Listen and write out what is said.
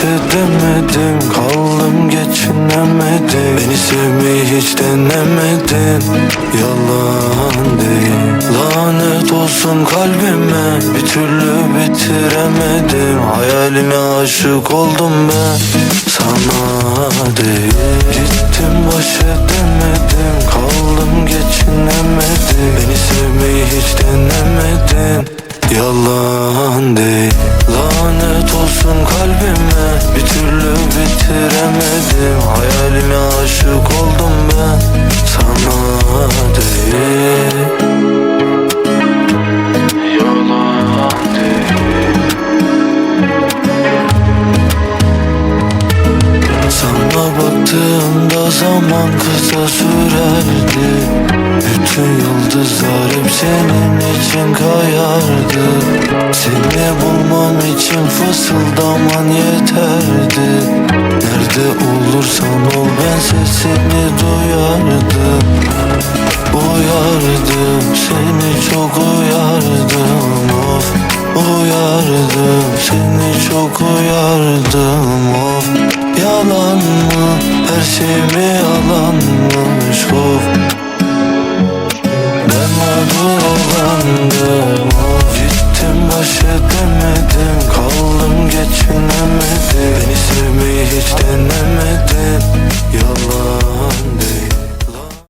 edemedim Kaldım geçinemedim Beni sevmeyi hiç denemedin Yalan değil. Lanet olsun kalbime Bir türlü bitiremedim. Hayaline aşık oldum ben. Sana değil türlü bitiremedim. Hayaline aşık oldum ben. Sana değil. Baktığımda zaman kısa sürerdi. Bütün yıldızlar hep senin için kayardı. Seni bulmam için fısıldaman yeterdi Nerede olursan ol ben sesini duyardım. Uyardım seni çok uyardım. Of Uyardım seni çok uyardım. Of Yalan mı her şey mi yalanmış? Of Ben mağdur olandım.